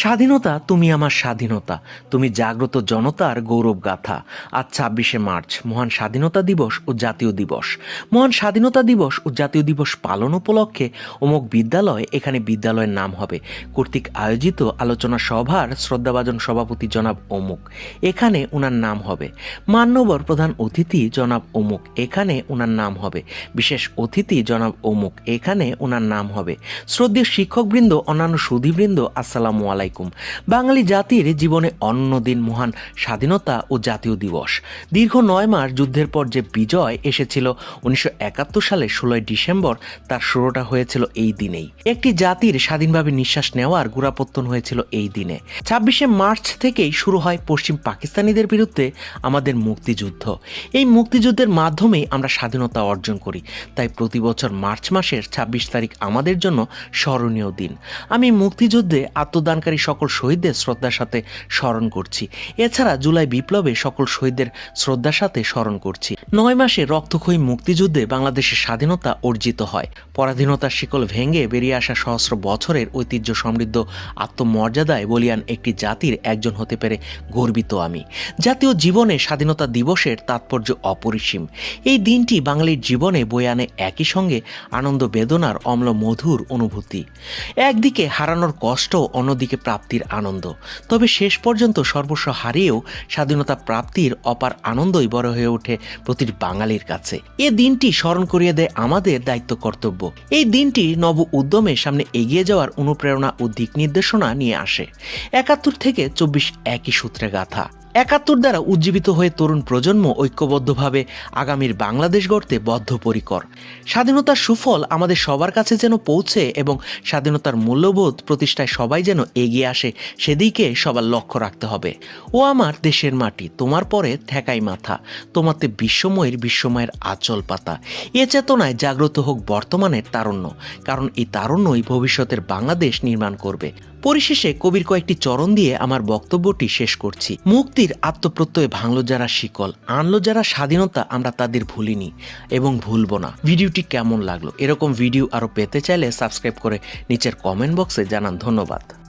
স্বাধীনতা, তুমি আমার স্বাধীনতা। তুমি জাগ্রত জনতার গৌরব গাথা আজ ছাব্বিশে মার্চ, মহান স্বাধীনতা দিবস ও জাতীয় দিবস। মহান স্বাধীনতা দিবস ও জাতীয় দিবস পালন উপলক্ষে অমুক বিদ্যালয়, এখানে বিদ্যালয়ের নাম হবে। কর্তৃক আয়োজিত আলোচনা সভার শ্রদ্ধাভাজন সভাপতি জনাব অমুক এখানে ওনার নাম হবে। মান্যবর প্রধান অতিথি জনাব অমুক এখানে ওনার নাম হবে। বিশেষ অতিথি জনাব অমুক এখানে ওনার নাম হবে। শ্রদ্ধেয় শিক্ষকবৃন্দ, অন্যান্য সুধীবৃন্দ, আসসালামু আলাইকুম। বাঙালি জাতির জীবনে অন্য দিন মহান স্বাধীনতা ও জাতীয় দিবস। দীর্ঘ নয় মাস যুদ্ধের পর যে বিজয় এসেছিল, উনিশশো একাত্তর সালে ষোলোই ডিসেম্বর তার শুরুটা হয়েছিল এই দিনেই। একটি জাতির স্বাধীনভাবে নিঃশ্বাস নেওয়ার গোড়াপত্তন হয়েছিল এই দিনে। ছাব্বিশে মার্চ থেকেই শুরু হয় পশ্চিম পাকিস্তানিদের বিরুদ্ধে আমাদের মুক্তিযুদ্ধ। এই মুক্তিযুদ্ধের মাধ্যমেই আমরা স্বাধীনতা অর্জন করি। তাই প্রতি বছর মার্চ মাসের ছাব্বিশ তারিখ আমাদের জন্য স্মরণীয় দিন। আমি মুক্তিযুদ্ধে আত্মদানকারী সকল শহীদদের শ্রদ্ধার সাথে স্মরণ করছি। এছাড়া জুলাই বিপ্লবে সকল শহীদদের শ্রদ্ধার সাথে স্মরণ করছি। নয় মাসে রক্তক্ষয়ী মুক্তিযুদ্ধে বাংলাদেশের স্বাধীনতা অর্জিত হয়। পরাধীনতার শিকল ভেঙে বেরিয়ে আসা সহস্র বছরের ঐতিহ্য সমৃদ্ধ আত্মমর্যাদায় বলিয়ান একটি জাতির একজন হতে পেরে গর্বিত আমি। জাতীয় জীবনে স্বাধীনতা দিবসের তাৎপর্য অপরিসীম। এই দিনটি বাঙালির জীবনে বয়ে আনে একই সঙ্গে আনন্দ বেদনার অম্ল মধুর অনুভূতি। একদিকে হারানোর কষ্ট, অন্যদিকে প্রাপ্তির আনন্দ। তবে শেষ পর্যন্ত সর্বস্ব হারিয়েও স্বাধীনতা প্রাপ্তির অপার আনন্দই বড় হয়ে ওঠে প্রতিটি বাঙালির কাছে। এ দিনটি স্মরণ করিয়ে দেয় আমাদের দায়িত্ব কর্তব্য। এই দিনটি নব উদ্যমের সামনে এগিয়ে যাওয়ার অনুপ্রেরণা ও দিক নির্দেশনা নিয়ে আসে। একাত্তর থেকে চব্বিশ একই সূত্রে গাথা। একাত্তর দ্বারা উজ্জীবিত হয়ে তরুণ প্রজন্ম ঐক্যবদ্ধভাবে আগামীর বাংলাদেশ গড়তে বদ্ধপরিকর। স্বাধীনতার সুফল আমাদের সবার কাছে যেন পৌঁছে এবং স্বাধীনতার মূল্যবোধ প্রতিষ্ঠায় সবাই যেন এগিয়ে আসে, সেদিকে সবার লক্ষ্য রাখতে হবে। ও আমার দেশের মাটি, তোমার পরে ঠেকাই মাথা, তোমাতে বিশ্বময়ের বিশ্বময়ের আচল পাতা। এ চেতনায় জাগ্রত হোক বর্তমানের তারুণ্য, কারণ এই তারুণ্যই ভবিষ্যতের বাংলাদেশ নির্মাণ করবে। পরিশেষে কবির কয়েকটি চরণ দিয়ে আমার বক্তব্যটি শেষ করছি। মুক্তির আত্মপ্রত্যয়ে ভাঙলো যারা শিকল, আনলো যারা স্বাধীনতা, আমরা তাদের ভুলিনি এবং ভুলব না। ভিডিওটি কেমন লাগল? এরকম ভিডিও আরও পেতে চাইলে সাবস্ক্রাইব করে নিচের কমেন্ট বক্সে জানান ধন্যবাদ।